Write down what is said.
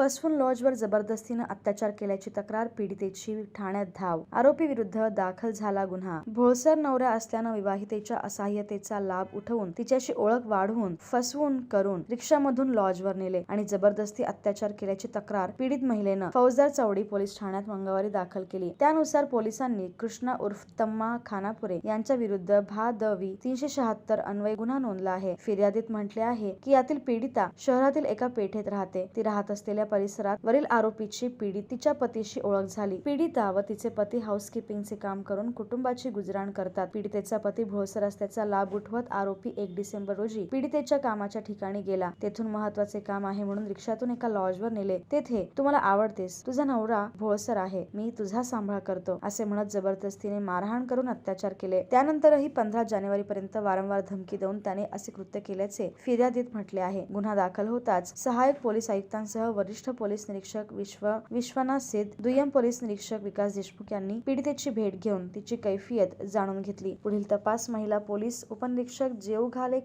फसवून लॉजवर जबरदस्तीनं अत्याचार केल्याची तक्रार पीडितेची ठाण्यात धाव. आरोपी विरुद्ध दाखल झाला गुन्हा. भोळसर नवरा असल्यानं विवाहितेच्या असहाय्यतेचा लाभ उठवून तिच्याशी ओळख वाढवून फसवून करून रिक्षामधून लॉजवर नेले आणि जबरदस्ती अत्याचार केल्याची तक्रार पीडित महिलेनं फौजदार चौडी पोलीस ठाण्यात मंगळवारी दाखल केली. त्यानुसार पोलिसांनी कृष्णा उर्फ तम्मा खानापुरे यांच्या विरुद्ध भा दवी तीनशे शहात्तर अन्वय गुन्हा नोंदला आहे. फिर्यादीत म्हटले आहे की यातील पीडिता शहरातील एका पेठेत राहते. ती राहत असलेल्या परिसरात वरील आरोपीची पीडित तिच्या पतीशी ओळख झाली. पीडिता व तिचे पती हाऊसकीपिंगचे काम करून कुटुंबाची गुजराण करतात. पीडितेचा पती भोळसर असल्याचा लाभ उठवत आरोपी एक डिसेंबर रोजी पीडितेच्या कामाच्या ठिकाणी गेला. तेथून महत्त्वाचे काम आहे म्हणून रिक्षातून एका लॉजवर नेले. तेथे तुम्हाला आवडतेस. तुझा नवरा भोळसर आहे. मी तुझा सांभाळ करतो असे म्हणत जबरदस्तीने मारहाण करून अत्याचार केले. त्यानंतरही पंधरा जानेवारी पर्यंत वारंवार धमकी देऊन त्याने असे कृत्य केल्याचे फिर्यादीत म्हटले आहे. गुन्हा दाखल होताच सहायक पोलीस आयुक्तांसह वरिष्ठ पोलीस निरीक्षक विश्व विश्वनाथ सिद्ध दुय्यम पोलीस निरीक्षक विकास देशमुख यांनी पीडितेची भेट घेऊन तिची कैफियत जाणून घेतली. पुढील तपास महिला पोलीस उपनिरीक्षक जेव घाले